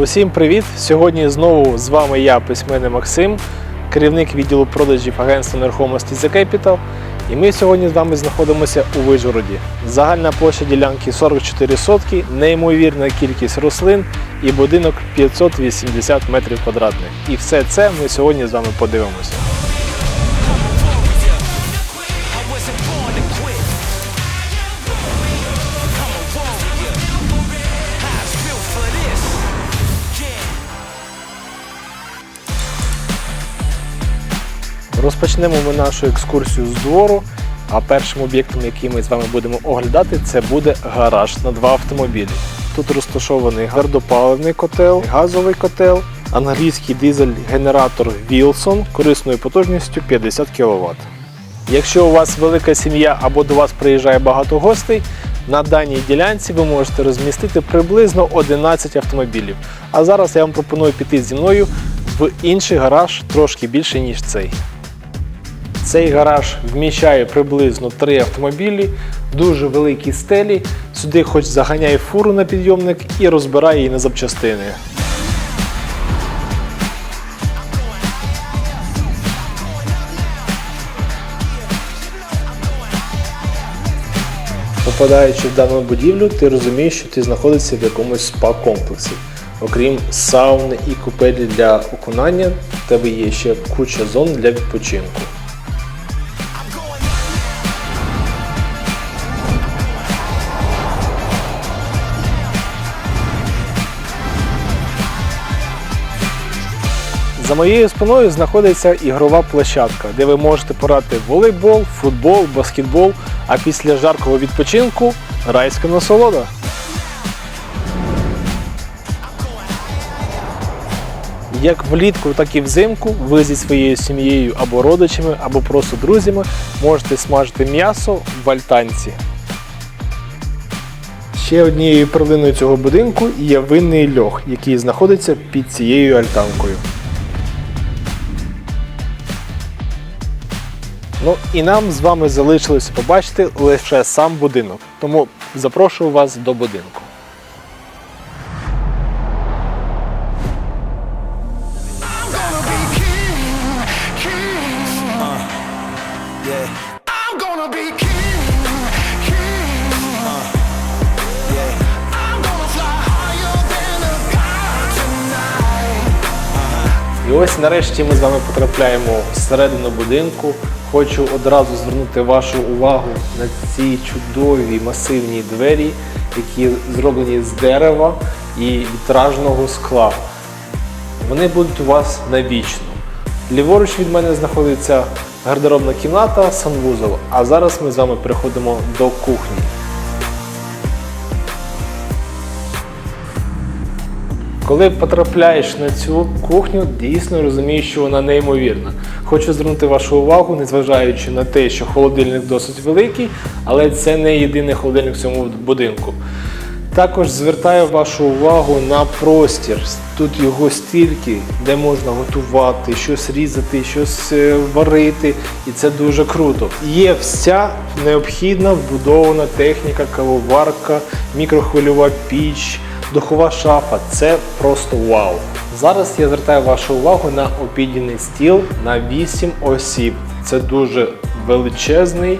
Усім привіт! Сьогодні знову з вами я, письменний Максим, керівник відділу продажів агентства нерухомості The Capital. І ми сьогодні з вами знаходимося у Вижгороді. Загальна площа ділянки 44 сотки, неймовірна кількість рослин і будинок 580 метрів квадратних. І все це ми сьогодні з вами подивимося. Розпочнемо ми нашу екскурсію з двору. А першим об'єктом, який ми з вами будемо оглядати, це буде гараж на два автомобілі. Тут розташований гардопаливний котел, газовий котел, англійський дизель-генератор Wilson корисною потужністю 50 кВт. Якщо у вас велика сім'я або до вас приїжджає багато гостей, на даній ділянці ви можете розмістити приблизно 11 автомобілів. А зараз я вам пропоную піти зі мною в інший гараж трошки більше, ніж цей. Цей гараж вміщає приблизно 3 автомобілі, дуже великі стелі. Сюди хоч заганяє фуру на підйомник і розбирає її на запчастини. Попадаючи в дану будівлю, ти розумієш, що ти знаходишся в якомусь спа-комплексі. Окрім сауни і купелі для окунання, в тебе є ще куча зон для відпочинку. За моєю спиною знаходиться ігрова площадка, де ви можете порати волейбол, футбол, баскетбол, а після жаркого відпочинку райська насолода. Як влітку, так і взимку ви зі своєю сім'єю або родичами, або просто друзями можете смажити м'ясо в альтанці. Ще однією перлиною цього будинку є винний льох, який знаходиться під цією альтанкою. Ну і нам з вами залишилося побачити лише сам будинок. Тому запрошую вас до будинку. Ось нарешті ми з вами потрапляємо всередину будинку. Хочу одразу звернути вашу увагу на ці чудові масивні двері, які зроблені з дерева і вітражного скла. Вони будуть у вас навічно. Ліворуч від мене знаходиться гардеробна кімната, санвузол. А зараз ми з вами переходимо до кухні. Коли потрапляєш на цю кухню, дійсно розумієш, що вона неймовірна. Хочу звернути вашу увагу, незважаючи на те, що холодильник досить великий, але це не єдиний холодильник в цьому будинку. Також звертаю вашу увагу на простір. Тут його стільки, де можна готувати, щось різати, щось е, варити, і це дуже круто. Є вся необхідна вбудована техніка, кавоварка, мікрохвильова піч, духова шафа. Це просто вау. Зараз я звертаю вашу увагу на обідній стіл на 8 осіб. Це дуже величезний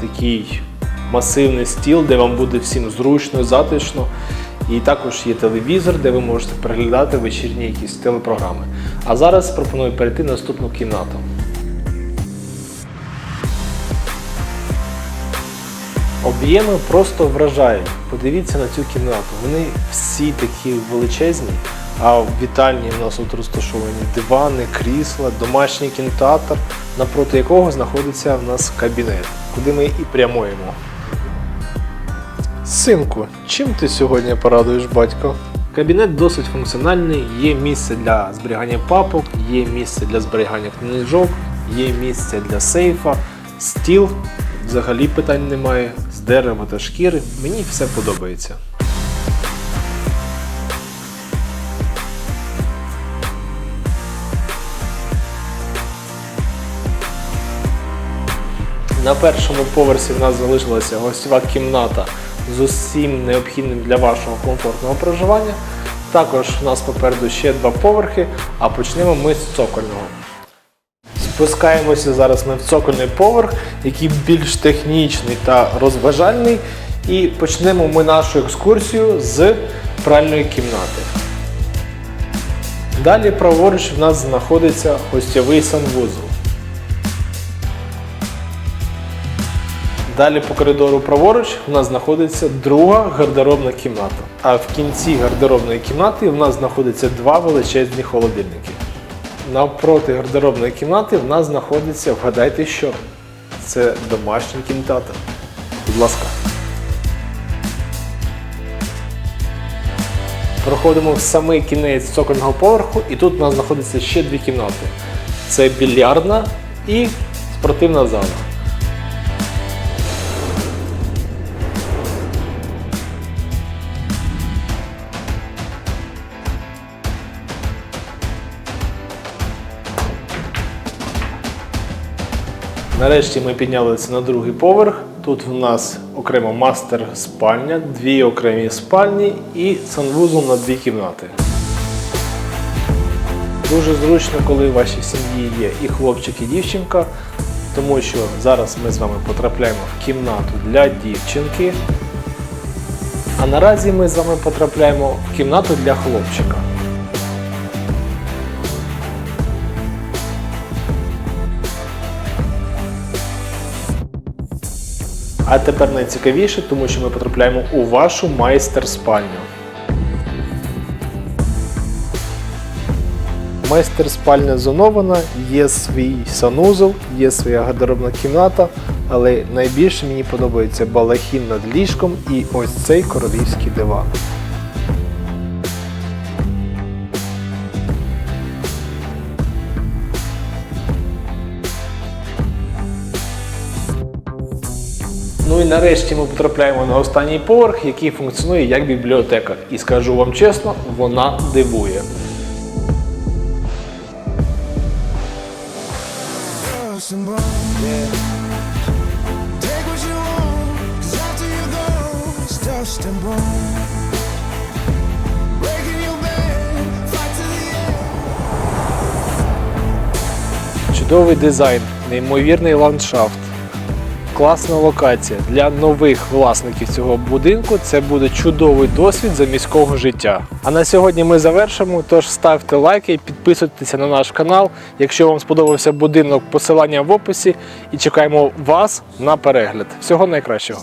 такий масивний стіл, де вам буде всім зручно, затишно. І також є телевізор, де ви можете переглядати вечірні якісь телепрограми. А зараз пропоную перейти на наступну кімнату. Об'єми просто вражають. Подивіться на цю кімнату. Вони всі такі величезні. А в вітальні у нас тут розташовані дивани, крісла, домашній кінотеатр, напроти якого знаходиться в нас кабінет, куди ми і прямуємо. Синку, чим ти сьогодні порадуєш батько? Кабінет досить функціональний, є місце для зберігання папок, є місце для зберігання книжок, є місце для сейфа, стіл, взагалі питань немає, з дерева та шкіри. Мені все подобається. На першому поверсі в нас залишилася гостьова кімната з усім необхідним для вашого комфортного проживання. Також у нас попереду ще два поверхи, а почнемо ми з цокольного. Спускаємося зараз в цокольний поверх, який більш технічний та розважальний. І почнемо ми нашу екскурсію з пральної кімнати. Далі праворуч в нас знаходиться гостєвий санвузол. Далі по коридору праворуч в нас знаходиться друга гардеробна кімната. А в кінці гардеробної кімнати в нас знаходиться два величезні холодильники. Навпроти гардеробної кімнати в нас знаходиться, вгадайте що? Це домашній кінотеатр. Будь ласка. Проходимо в самий кінець цокольного поверху, і тут у нас знаходиться ще дві кімнати. Це більярдна і спортивна зала. Нарешті ми піднялися на другий поверх. Тут в нас окремо мастер спальня, дві окремі спальні і санвузол на дві кімнати. Дуже зручно, коли в вашій сім'ї є і хлопчик, і дівчинка, тому що зараз ми з вами потрапляємо в кімнату для дівчинки. А наразі ми з вами потрапляємо в кімнату для хлопчика. А тепер найцікавіше, тому що ми потрапляємо у вашу майстер-спальню. Майстер-спальня зонована, є свій санузел, є своя гардеробна кімната, але найбільше мені подобається балахін над ліжком і ось цей королівський диван. Ну і нарешті ми потрапляємо на останній поверх, який функціонує як бібліотека. І скажу вам чесно, вона дивує. Чудовий дизайн, неймовірний ландшафт, класна локація. Для нових власників цього будинку це буде чудовий досвід за міського життя. А на сьогодні ми завершимо. Тож ставте лайки, підписуйтеся на наш канал. Якщо вам сподобався будинок, посилання в описі. І чекаємо вас на перегляд. Всього найкращого.